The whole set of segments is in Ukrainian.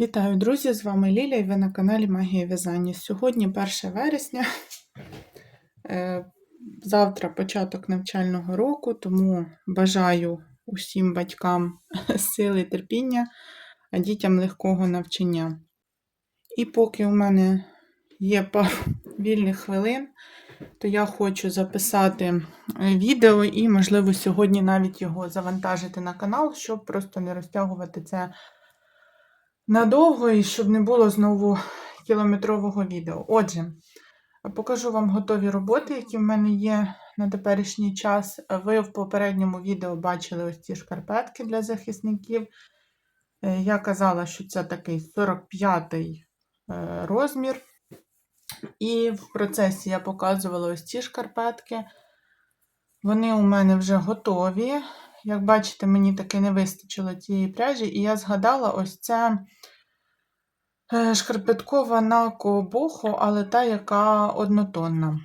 Вітаю, друзі! З вами Ліля і ви на каналі Магія В'язання. Сьогодні 1 вересня. Е, Завтра початок навчального року, тому бажаю усім батькам сили і терпіння, а дітям легкого навчання. І поки у мене є пару вільних хвилин, то я хочу записати е, відео і, можливо, сьогодні навіть його завантажити на канал, щоб просто не розтягувати це надовго і щоб не було знову кілометрового відео. Отже, покажу вам готові роботи, які в мене є на теперішній час. Ви в попередньому відео бачили ось ці шкарпетки для захисників. Е, Я казала, що це такий 45-й е, розмір. І в процесі я показувала ось ці шкарпетки. Вони у мене вже готові. Як бачите, мені таки не вистачило цієї пряжі, і я згадала ось це е, шкарпеткова на кобоху, але та, яка однотонна.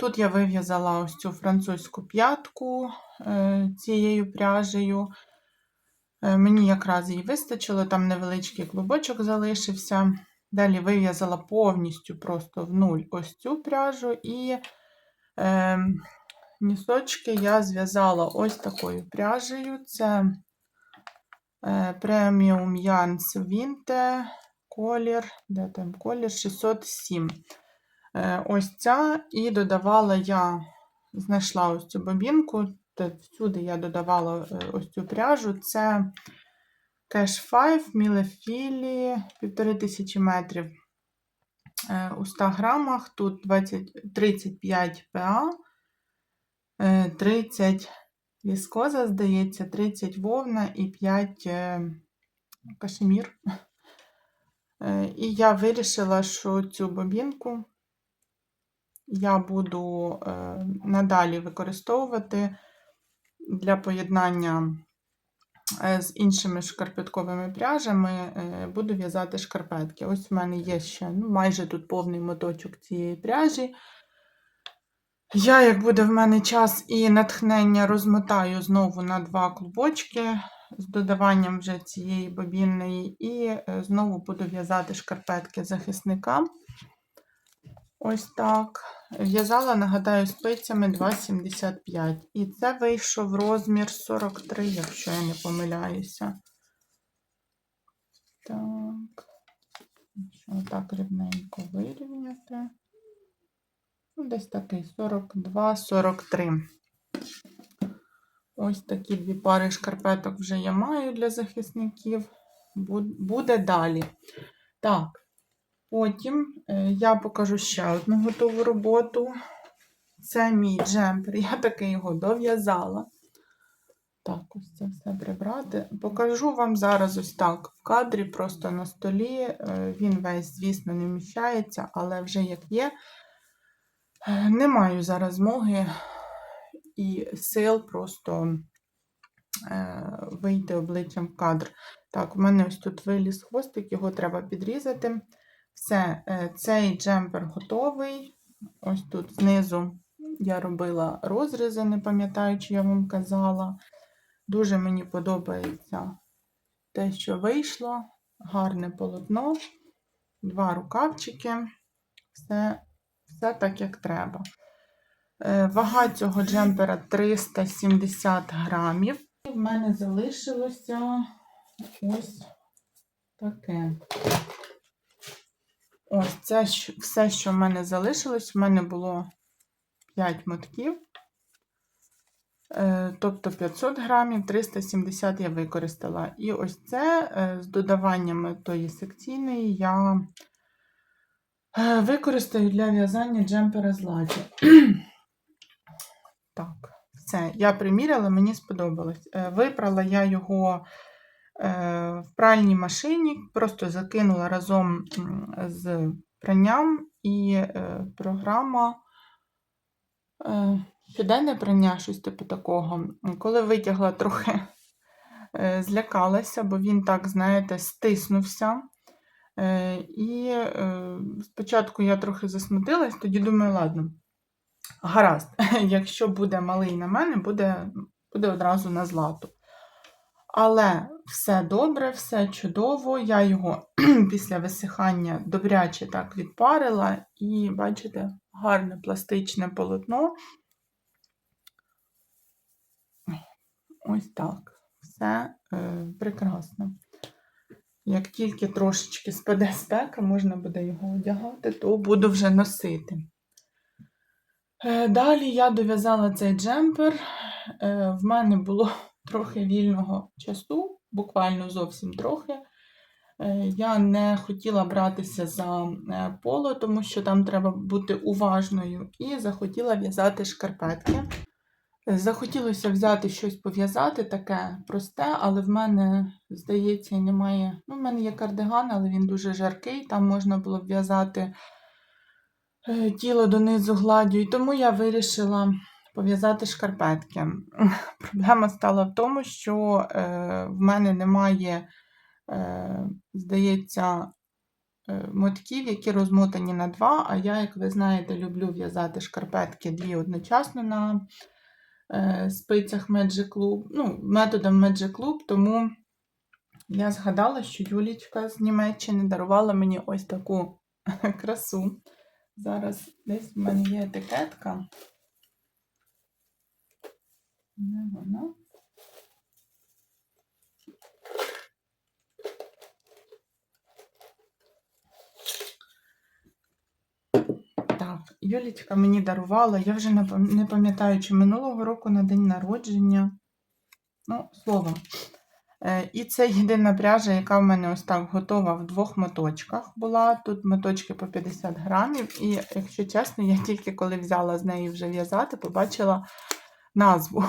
Тут я вив'язала ось цю французьку п'ятку е, цією пряжею. Е, Мені якраз її вистачило, там невеличкий клубочок залишився. Далі вив'язала повністю просто в нуль ось цю пряжу і. Е, Нісочки я зв'язала ось такою пряжею. Це Premium Yarns Vinte колір, де там колір 607. Е, Ось ця, і додавала я, знайшла ось цю бобінку, всюди я додавала е, ось цю пряжу. Це Cash 5 мілефілі, 1500 метрів е, у 100 грамах, тут 20, 35 ПА. 30 Е, віскоза, здається, 30 вовна і 5 е, кашемір. Е, І я вирішила, що цю бобінку я буду надалі використовувати для поєднання з іншими шкарпетковими пряжами, буду в'язати шкарпетки. Ось в мене є ще ну, майже тут повний моточок цієї пряжі. Я, як буде в мене час і натхнення, розмотаю знову на два клубочки з додаванням вже цієї бобінної, і е, знову буду в'язати шкарпетки захисника. Ось так. В'язала, нагадаю, спицями 2,75. І це вийшов розмір 43, якщо я не помиляюся. Так, отак рівненько вирівняти. Ну, Десь такий 42-43. Ось такі дві пари шкарпеток вже я маю для захисників. Буде далі. Так, потім е, я покажу ще одну готову роботу. Це мій джемпер. Я таки його дов'язала. Так, ось це все прибрати. Покажу вам зараз ось так в кадрі, просто на столі. Е, він весь, звісно, не вміщається, але вже як є. Е, не маю зараз змоги і сил просто е, вийти обличчям в кадр. Так, у мене ось тут виліз хвостик, його треба підрізати. Все, е, цей джемпер готовий. Ось тут знизу я робила розрізи, не пам'ятаю, чи я вам казала. Дуже мені подобається те, що вийшло. Гарне полотно, два рукавчики. Все все так, як треба. Е, вага цього джемпера 370 грамів. І в мене залишилося ось таке. Ось це все, що в мене залишилось, в мене було 5 мотків. Е, тобто 500 грамів, 370 я використала. І ось це е, з додаваннями тої секційної я використаю для в'язання джемпера з ладі. Так, все, я приміряла, мені сподобалось. Е, випрала я його е, в пральній машині, просто закинула разом з пранням і програма щоденне прання, щось типу такого. Коли витягла, трохи злякалася, бо він так, знаєте, стиснувся. Е, і е, спочатку я трохи засмутилась, тоді думаю, ладно, гаразд, якщо буде малий на мене, буде буде одразу на злату. Але Все добре, все чудово. Я його після висихання добряче так відпарила, і бачите, гарне пластичне полотно. Ось так. Все е, прекрасно. Як тільки трошечки спаде спека, можна буде його одягати, то буду вже носити. Е, Далі я дов'язала цей джемпер. Е, В мене було трохи вільного часу, буквально зовсім трохи. Е, Я не хотіла братися за поло, тому що там треба бути уважною, і захотіла в'язати шкарпетки. Захотілося взяти щось пов'язати таке просте, але в мене, здається, немає. Ну, в мене є кардиган, але він дуже жаркий, там можна було в'язати е, тіло донизу гладдю, і тому я вирішила пов'язати шкарпетки. Проблема стала в тому, що е, в мене немає, е, здається, е, мотків, які розмотані на два, а я, як ви знаєте, люблю в'язати шкарпетки дві одночасно на спицях Magic Club, ну, методом Magic Club, тому я згадала, що Юлічка з Німеччини дарувала мені ось таку красу. Зараз десь в мене є етикетка. Де вона? Юлічка мені дарувала, я вже не пам'ятаю, чи минулого року на день народження. Ну, словом. Е, І це єдина пряжа, яка в мене ось так готова в двох моточках була. Тут моточки по 50 грамів. І, якщо чесно, я тільки коли взяла з неї вже в'язати, побачила назву.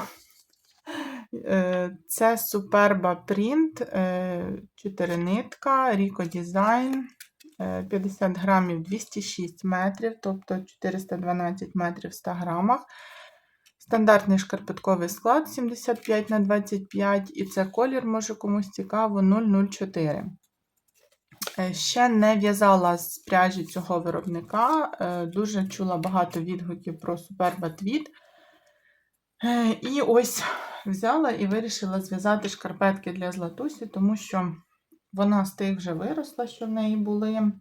Е, Це Superba Print, е, 4 нитка, Rico е, 50 грамів 206 метрів, тобто 412 метрів в 100 грамах. Стандартний шкарпетковий склад 75 на 25, і це колір, може комусь цікаво, 004. Е, Ще не в'язала з пряжі цього виробника. е, Дуже чула багато відгуків про Superba Tweed. Е, І ось взяла і вирішила зв'язати шкарпетки для Златусі, тому що вона з тих вже виросла, що в неї були.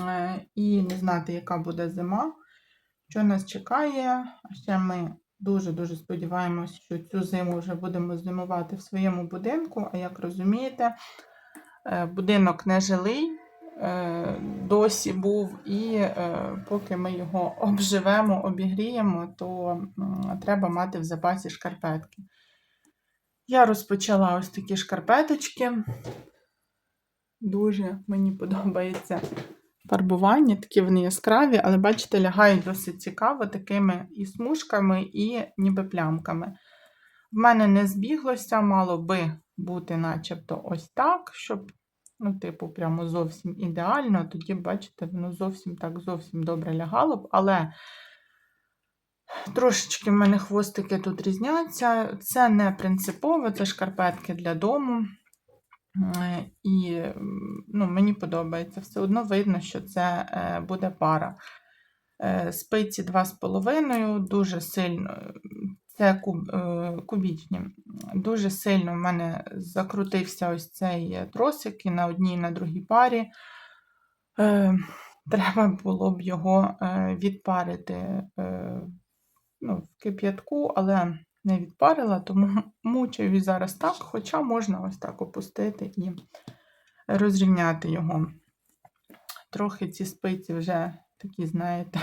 Е, І не знати, яка буде зима, що нас чекає. Ще ми дуже-дуже сподіваємося, що цю зиму вже будемо зимувати в своєму будинку. А як розумієте, е, будинок не жилий, е, досі був, і поки ми його обживемо, обігріємо, то треба мати в запасі шкарпетки. Я розпочала ось такі шкарпеточки. Дуже мені подобається фарбування, такі вони яскраві, але, бачите, лягають досить цікаво такими і смужками, і ніби плямками. В мене не збіглося, мало би бути начебто ось так, щоб, ну, типу, прямо зовсім ідеально. Тоді, бачите, воно зовсім так зовсім добре лягало б, але трошечки в мене хвостики тут різняться. Це не принципово, це шкарпетки для дому. Е, І ну, мені подобається. Все одно видно, що це е, буде пара. Е, Спиці 2,5, дуже сильно, це куб, кубічні. Дуже сильно в мене закрутився ось цей тросик і на одній, і на другій парі. Треба було б його відпарити ну, в кип'ятку, але не відпарила, тому мучаю зараз так, хоча можна ось так опустити і розрівняти його. Трохи ці спиці вже такі, знаєте,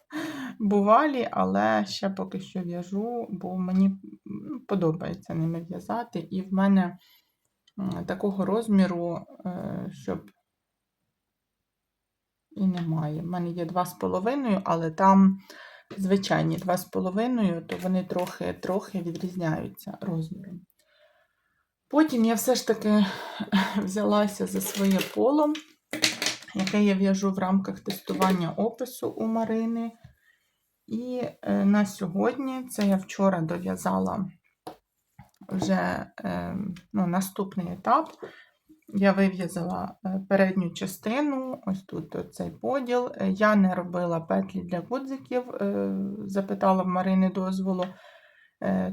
бувалі, але ще поки що в'яжу, бо мені подобається ними в'язати. І в мене такого розміру, е, щоб і немає. В мене є 2,5, але там звичайні 2,5, то вони трохи, трохи відрізняються розміром. Потім я все ж таки взялася за своє поло, яке я в'яжу в рамках тестування опису у Марини. І е, на сьогодні, це я вчора дов'язала вже е, ну, наступний етап. Я вив'язала е, передню частину, ось тут цей поділ. Е, Я не робила петлі для гудзиків, е, запитала в Марини дозволу.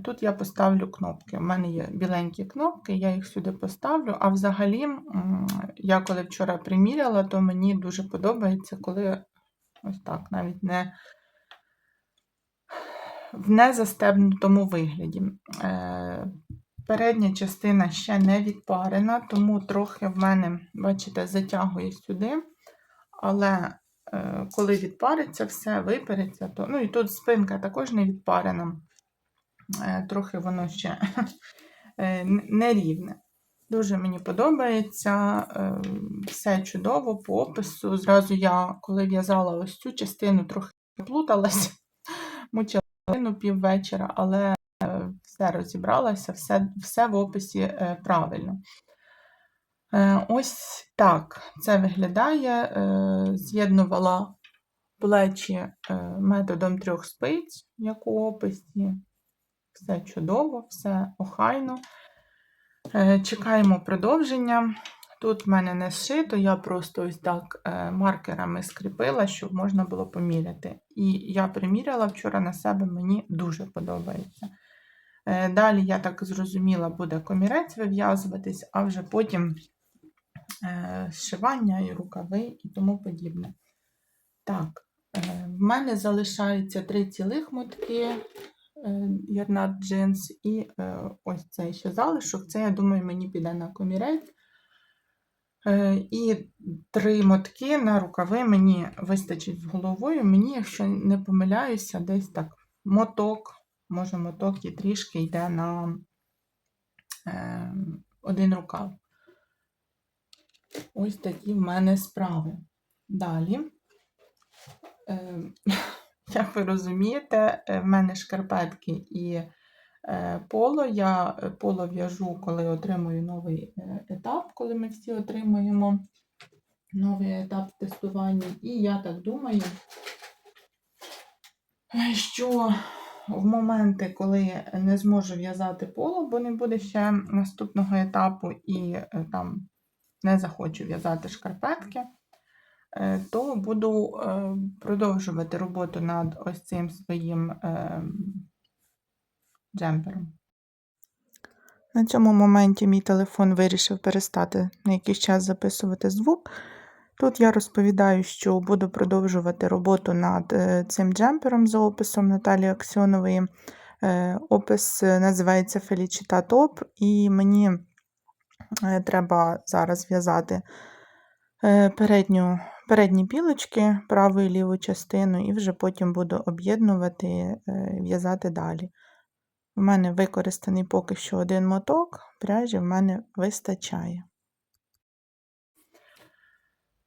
Тут я поставлю кнопки. У мене є біленькі кнопки, я їх сюди поставлю. А взагалі, я коли вчора приміряла, то мені дуже подобається, коли ось так, навіть не в незастебнутому вигляді. Передня частина ще не відпарена, тому трохи в мене, бачите, затягує сюди. Але е, коли відпариться, все випереться, то. Ну і тут спинка також не відпарена. Е, трохи воно ще е, нерівне. Дуже мені подобається, е, все чудово по опису. Зразу я, коли в'язала ось цю частину, трохи плуталася, мучила піввечора, але все розібралася, все, все в описі е, правильно. Е, Ось так це виглядає. Е, З'єднувала плечі методом трьох спиць, як у описі. Все чудово, все охайно. Чекаємо продовження. Тут в мене не зшито, я просто ось так маркерами скріпила, щоб можна було поміряти. І я приміряла вчора на себе, мені дуже подобається. Е, Далі, я так зрозуміла, буде комірець вив'язуватись, а вже потім е, зшивання і рукави і тому подібне. Так, е, в мене залишається три цілих мотки ярнат джинс і ось цей ще залишок. Це, я думаю, мені піде на комірець. І три мотки на рукави мені вистачить з головою. Мені, якщо не помиляюся, десь так моток, може моток і трішки йде на е, один рукав. Ось такі в мене справи. Далі, е, як ви розумієте, е, в мене шкарпетки і е, поло. Я е, поло в'яжу, коли отримую новий етап, коли ми всі отримуємо новий етап тестування. І я так думаю, що в моменти, коли не зможу в'язати поло, бо не буде ще наступного етапу, і е, там не захочу в'язати шкарпетки, е, то буду е, продовжувати роботу над ось цим своїм джемпером. На цьому моменті мій телефон вирішив перестати на якийсь час записувати звук. Тут я розповідаю, що буду продовжувати роботу над е, цим джемпером за описом Наталії Аксьонової. Е, Опис е, називається Фелічіта Топ, і мені треба зараз в'язати передню, передні пілочки, праву і ліву частину, і вже потім буду об'єднувати, в'язати далі. У мене використаний поки що один моток, пряжі в мене вистачає.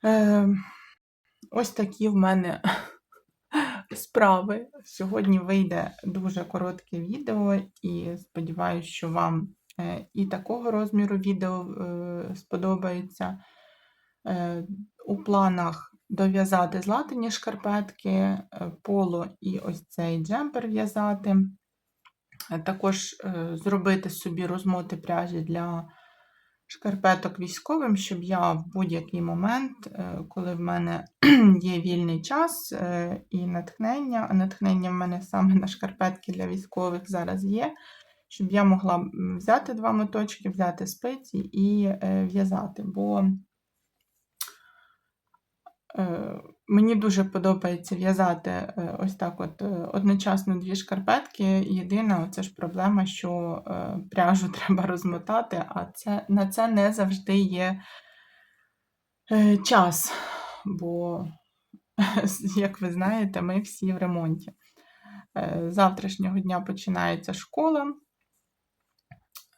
Е, ось такі в мене справи. Сьогодні вийде дуже коротке відео, і сподіваюся, що вам е, і такого розміру відео е, сподобається. Е, у планах дов'язати златані шкарпетки, поло і ось цей джемпер в'язати. Також зробити собі розмоти пряжі для шкарпеток військовим, щоб я в будь-який момент, е, коли в мене є вільний час е, і натхнення, а натхнення в мене саме на шкарпетки для військових зараз є, щоб я могла взяти два моточки, взяти спиці і е, в'язати. Бо Мені дуже подобається в'язати е, ось так от е, одночасно дві шкарпетки. Єдина це ж проблема, що е, пряжу треба розмотати, а це, на це не завжди є е, час, бо, як ви знаєте, ми всі в ремонті. Е, З завтрашнього дня починається школа.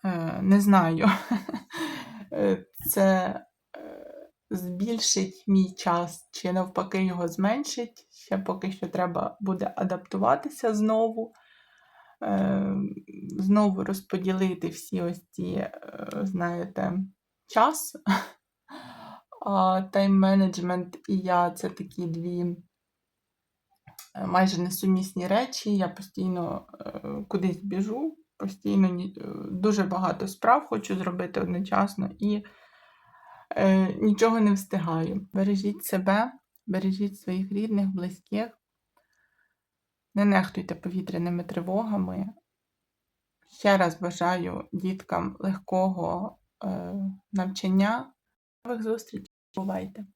Е, Не знаю, е, це е, збільшить мій час чи навпаки його зменшить. Ще поки що треба буде адаптуватися знову. Е, Знову розподілити всі ось ці, е, знаєте, час. А тайм-менеджмент і я це такі дві е, майже несумісні речі. Я постійно кудись біжу, постійно дуже багато справ хочу зробити одночасно і е, нічого не встигаю. Бережіть себе, бережіть своїх рідних, близьких. Не нехтуйте повітряними тривогами. Ще раз бажаю діткам легкого е, навчання. Нових зустрічей. Бувайте!